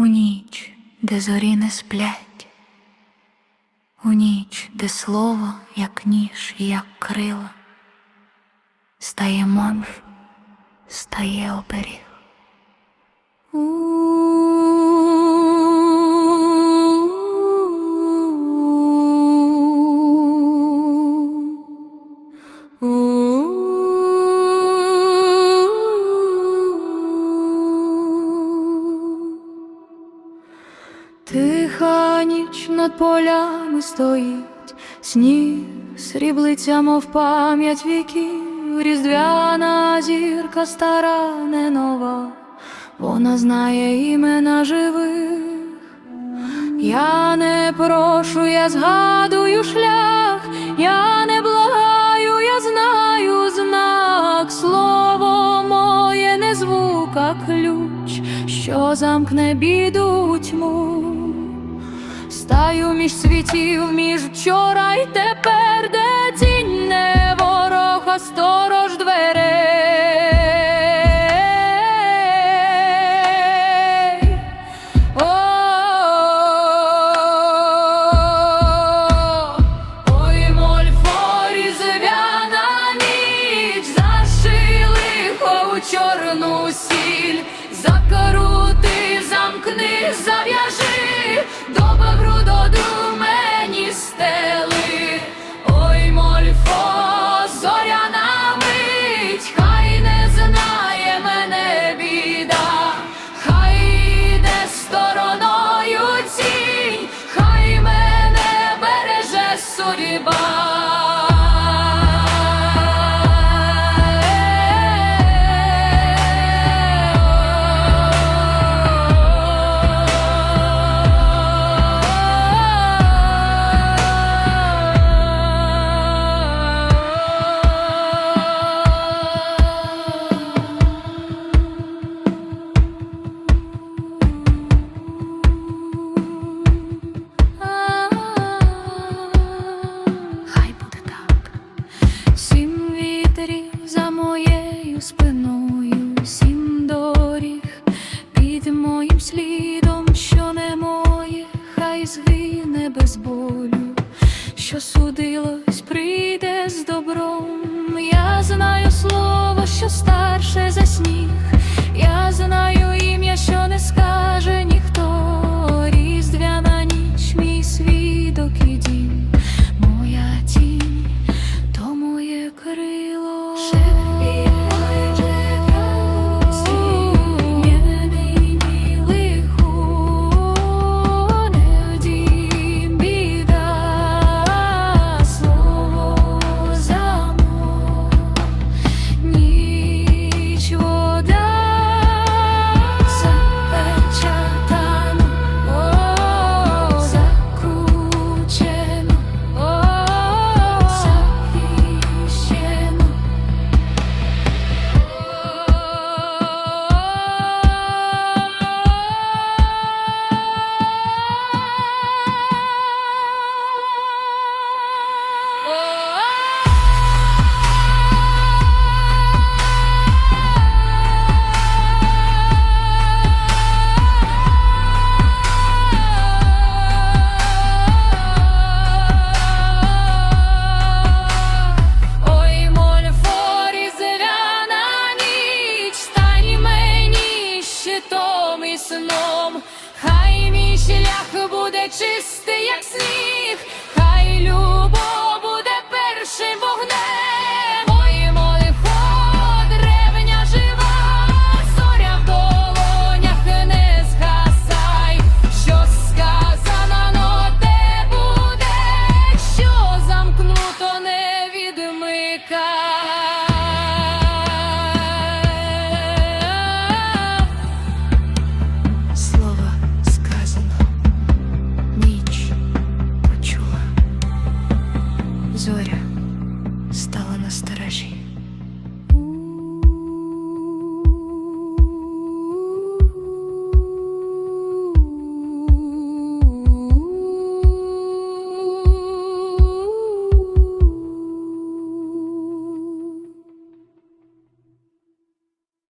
У ніч, де зорі не сплять, у ніч, де слово, як ніж і як крила, стає монф, стає оберіг. Тиха ніч над полями стоїть, сніг сріблиться, мов пам'ять віків, різдвяна зірка стара, не нова, вона знає імена живих. Я не прошу, я згадую шлях, я що замкне біду тьму. Стаю між світів, між вчора й тепер, де тінь не ворог, а сторож дверей. Ой, мольфорі звяна ніч, зашили у чорну сіль, багру Спиною, сім доріг під моїм слідом, що не моє, хай згине без болю, що судилось, прийде з добром. Я знаю слово, що старше за сніг. Хай